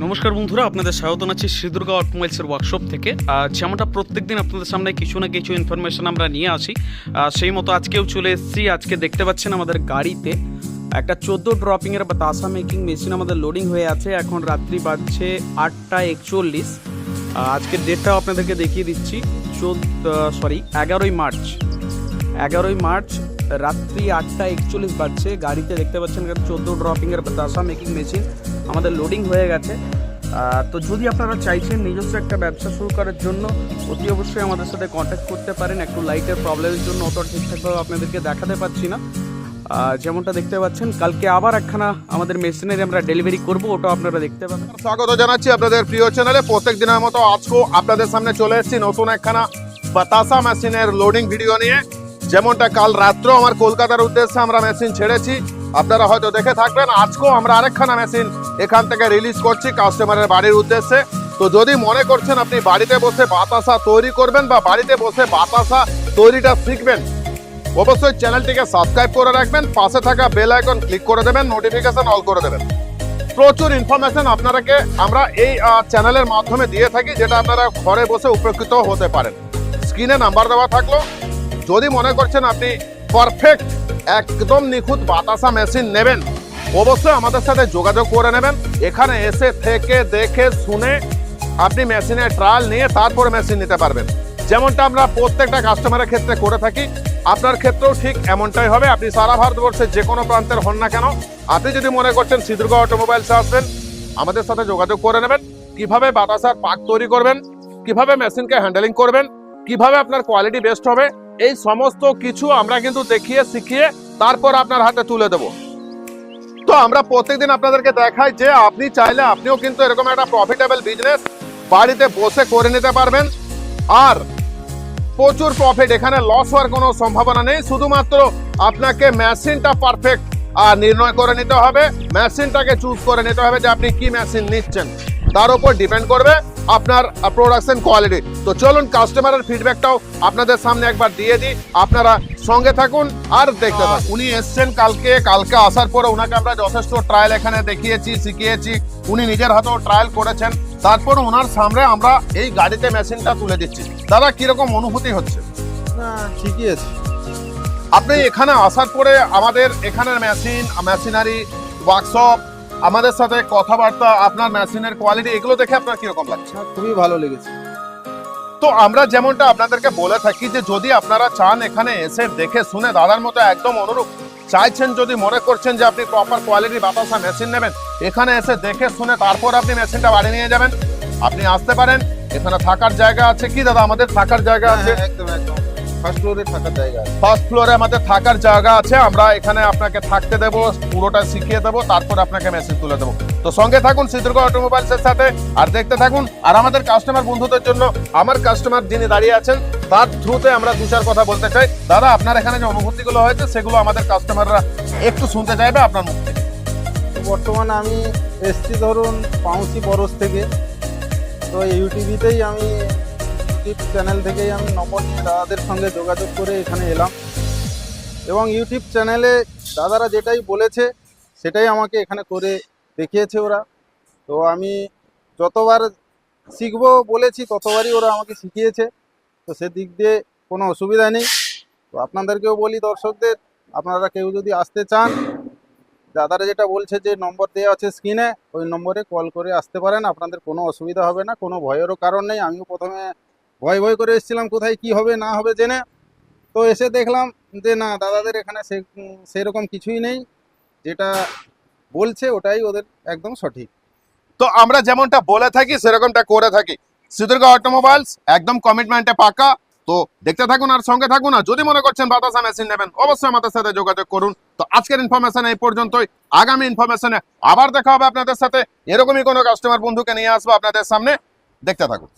নমস্কার বন্ধুরা, আপনাদের স্বাগত জানাচ্ছি শ্রীদুর্গা অটোমোবাইলসের ওয়ার্কশপ থেকে। যেমনটা প্রত্যেকদিন আপনাদের সামনে কিছু না কিছু ইনফরমেশন আমরা নিয়ে আসি সেই মতো আজকেও চলে এসেছি। আজকে দেখতে পাচ্ছেন আমাদের গাড়িতে একটা চোদ্দ ড্রপিংয়ের বা তাসা মেকিং মেশিন আমাদের লোডিং হয়ে আছে। এখন রাত্রি বাজছে আটটা একচল্লিশ। আজকের ডেটটাও আপনাদেরকে দেখিয়ে দিচ্ছি। চোদ্দ সরি এগারোই মার্চ। এগারোই মার্চ রাত্রি আটটা একচল্লিশ বাজছে। গাড়িতে দেখতে পাচ্ছেন চোদ্দ ড্রপিংয়ের দাসা মেকিং মেশিন আমাদের লোডিং হয়ে গেছে। তো যদি আপনারা চাইছেন নিজস্ব একটা ব্যবসা শুরু করার জন্য, অতি অবশ্যই আমাদের সাথে কন্ট্যাক্ট করতে পারেন। একটু লাইটের প্রবলেমের জন্য অত ঠিকঠাকভাবে আপনাদেরকে দেখাতে পাচ্ছি না। যেমনটা দেখতে পাচ্ছেন, কালকে আবার একখানা আমাদের মেশিনারি আমরা ডেলিভারি করব, ওটাও আপনারা দেখতে পাবেন। স্বাগত জানাচ্ছি আপনাদের প্রিয় চ্যানেলে প্রত্যেক দিনের মতো আজকেও আপনাদের সামনে চলে এসেছি নতুন একখানা বাতাসা মেশিনের লোডিং ভিডিও নিয়ে। যেমনটা কাল রাত্রেও আমার কলকাতার উদ্দেশ্যে আমরা মেশিন ছেড়েছি। আপনারা হয়তো দেখে থাকবেন, আজকেও আমরা আরেকখানা মেশিন এখান থেকে রিলিজ করছি কাস্টমারের বাড়ির উদ্দেশ্যে। তো যদি মনে করছেন আপনি বাড়িতে বসে বাতাসা তৈরি করবেন বা বাড়িতে বসে বাতাসা তৈরিটা শিখবেন, অবশ্যই চ্যানেলটিকে সাবস্ক্রাইব করে রাখবেন, পাশে থাকা বেল আইকন ক্লিক করে দেবেন নোটিফিকেশন অল করে দেবেন। প্রচুর ইনফরমেশন আপনারাকে আমরা এই চ্যানেলের মাধ্যমে দিয়ে থাকি, যেটা আপনারা ঘরে বসে উপকৃত হতে পারেন। স্ক্রিনে নাম্বার দেওয়া থাকল যদি মনে করছেন আপনি পারফেক্ট একদম নিখুঁত বাতাসা মেশিন নেবেন, অবশ্যই আমাদের সাথে যোগাযোগ করে নেবেন। এখানে এসে থেকে দেখে শুনে আপনি মেশিনের ট্রায়াল নিয়ে তারপরে মেশিন নিতে পারবেন। যেমনটা আমরা প্রত্যেকটা কাস্টমারের ক্ষেত্রে করে থাকি, আপনার ক্ষেত্রেও ঠিক এমনটাই হবে। আপনি সারা ভারতবর্ষের যে কোনো প্রান্তের হন না কেন, আপনি যদি মনে করছেন সিদ্রুগা অটোমোবাইলসে আসবেন আমাদের সাথে যোগাযোগ করে নেবেন। কীভাবে বাতাসার পাক তৈরি করবেন, কীভাবে মেশিনকে হ্যান্ডেলিং করবেন, কীভাবে আপনার কোয়ালিটি বেস্ট হবে এই সমস্ত কিছু আমরা কিন্তু দেখিয়ে, শিখিয়ে তারপর আপনার হাতে তুলে দেবো। তো আমরা প্রত্যেকদিন আপনাদেরকে দেখাই যে আপনি চাইলে আপনিও কিন্তু এরকম একটা প্রফিটেবল বিজনেস বাড়িতে বসে করে নিতে পারবেন। আর প্রচুর প্রফিট এখানে লস হওয়ার কোনো সম্ভাবনা নেই। শুধুমাত্র আপনাকে মেশিনটা পারফেক্ট আর নির্ণয় করে নিতে হবে। মেশিনটাকে চুজ করে নিতে হবে যে আপনি কি মেশিন নিচ্ছেন। তার উপর ডিপেন্ড করবে। আপনার প্রোডাকশন কোয়ালিটি তো চলুন কাস্টমারের ফিডব্যাকটাও আপনাদের সামনে একবার দিয়ে দিই। আপনারা সঙ্গে থাকুন আর দেখতে থাকুন। উনি এসছেন কালকে। কালকে আসার পরে ওনাকে আমরা যথেষ্ট ট্রায়াল এখানে দেখিয়েছি শিখিয়েছি। উনি নিজের হাতেও ট্রায়াল করেছেন। তারপর ওনার সামনে আমরা এই গাড়িতে মেশিনটা তুলে দিচ্ছি। দাদা কীরকম অনুভূতি হচ্ছে? না ঠিকই আছে। আপনি এখানে আসার পরে আমাদের এখানের মেশিন মেশিনারি ওয়ার্কশপ আমাদের সাথে কথাবার্তা আপনার মেশিনের কোয়ালিটি এগুলো দেখে আপনার কীরকম লাগছে? খুবই ভালো লেগেছে। তো আমরা যেমনটা আপনাদেরকে বলে থাকি যে যদি আপনারা চান এখানে এসে দেখে শুনে দাদার মতো একদম অনুরূপ চাইছেন যদি মনে করছেন যে আপনি প্রপার কোয়ালিটি বাতাসা মেশিন নেবেন এখানে এসে দেখে শুনে তারপর আপনি মেশিনটা বাড়ি নিয়ে যাবেন। আপনি আসতে পারেন এখানে থাকার জায়গা আছে কি দাদা? আমাদের থাকার জায়গা আছে। হ্যাঁ, একদম একদম। ফার্স্ট ফ্লোরে থাকার জায়গা আছে। ফার্স্ট ফ্লোরে আমাদের থাকার জায়গা আছে আমরা এখানে আপনাকে থাকতে দেবো পুরোটা শিখিয়ে দেবো তারপর আপনাকে মেসেজ তুলে দেবো। তো সঙ্গে থাকুন সিদ্রুগ অটোমোবাইলস এর সাথে আর দেখতে থাকুন আর আমাদের কাস্টমার বন্ধুদের জন্য আমার কাস্টমার যিনি দাঁড়িয়ে আছেন তার থ্রুতে আমরা দু চার কথা বলতে চাই। দাদা আপনার এখানে যে অনুভূতিগুলো হয়েছে সেগুলো আমাদের কাস্টমাররা একটু শুনতে চাইবে আপনার মুখ থেকে? তো বর্তমানে আমি এসছি ধরুন পাউসি বরস থেকে। তো ইউটিভিতেই আমি ইউটিউব চ্যানেল থেকেই আমি নম্বর দাদাদের সঙ্গে যোগাযোগ করে এখানে এলাম। এবং ইউটিউব চ্যানেলে দাদারা যেটাই বলেছে, সেটাই আমাকে এখানে করে দেখিয়েছে ওরা। তো আমি যতবার শিখব বলেছি, ততবারই ওরা আমাকে শিখিয়েছে। তো সেদিক দিয়ে কোনো অসুবিধা নেই। তো আপনাদেরকেও বলি দর্শকদের, আপনারা কেউ যদি আসতে চান, দাদারা যেটা বলছে যে নম্বর দেওয়া আছে স্ক্রিনে, ওই নম্বরে কল করে আসতে পারেন। আপনাদের কোনো অসুবিধা হবে না, কোনো ভয়েরও কারণ নেই। আমিও প্রথমে ভয় ভয় করে এসেছিলাম, কোথায় কি হবে, না হবে জেনে। তো এসে দেখলাম যে, না, দাদাদের এখানে সেরকম কিছুই নেই। যেটা বলছে, ওটাই ওদের একদম সঠিক। তো আমরা যেমনটা বলে থাকি, সেরকমটা করে থাকি। সিদ্রুগ অটোমোবাইলস, একদম কমিটমেন্টে পাকা। তো দেখতে থাকুন আর সঙ্গে থাকুন আর যদি মনে করছেন বাতাসা মেশিন নেবেন, অবশ্যই আমাদের সাথে যোগাযোগ করুন। তো আজকের ইনফরমেশন এই পর্যন্তই। আগামী ইনফরমেশনে আবার দেখা হবে আপনাদের সাথে। এরকমই কোনো কাস্টমার বন্ধুকে নিয়ে আসব আপনাদের সামনে। দেখতে থাকুন।